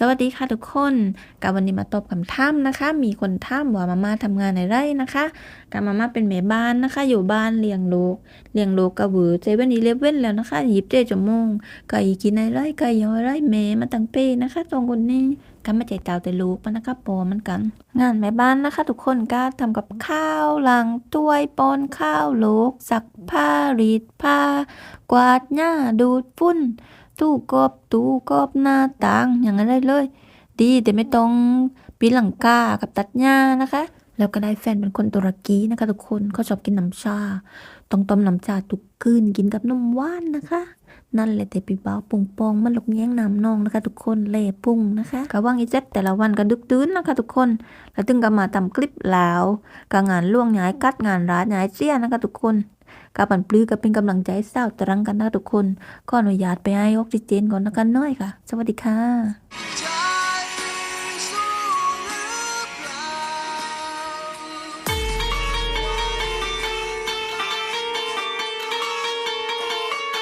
สวัสดีค่ะทุกคนกับวันนี้มาตอบคำถามนะคะ มีคนถามว่ามาม่าทำงานในไร่นะคะกับมาม่าเป็นแม่บ้านนะคะ อยู่บ้านเลี้ยงลูกเลี้ยงลูกกับเวอเจเว่นอีเลฟเว่นแล้วนะคะยิบเจจมงก็อีกินในไร่ก็ยอยไร่แม่มาตั้งเป้นะคะตรงคนนี้กันมาใจเจ้าแต่ลูกมันนะคะปอมันกัน งานแม่บ้านนะคะ ทุกคนก็ทำกับข้าวล้างถ้วยปอนข้าวลูกซักผ้ารีดผ้ากวาดหญ้าดูดฝุ่น ตู้กบตู้กบหน้าต่างอย่างนั้นได้เลย ดีแต่ไม่ต้องปีหลังกากับตัดหญ้านะคะ แล้วก็ได้แฟนเป็นคนตุรกีนะคะทุกคนเขาชอบกินน้ำชา ต้องต้มน้ำชาทุกคืนกินกับนมหวานนะคะ นั่นแหละแต่ปีเบาปุงปองมันหลกแย้งน้ำนองนะคะ ทุกคนเล่ปุ้งนะคะกะว่างอีเจ็ดแต่ละวันก็ดึกดื่นนะคะ ทุกคน แล้วถึงก็มาทำคลิปแล้วก็งานล่วงย้ายกัดงานร้านย้ายเสี้ยนะคะ ทุกคน กาปันปลื้อก็เป็นกำลังใจเศร้าตรังกันนะทุกคนขออนุญาตไปให้ออกซิเจนก่อนนะคะน้อยค่ะ สวัสดีค่ะ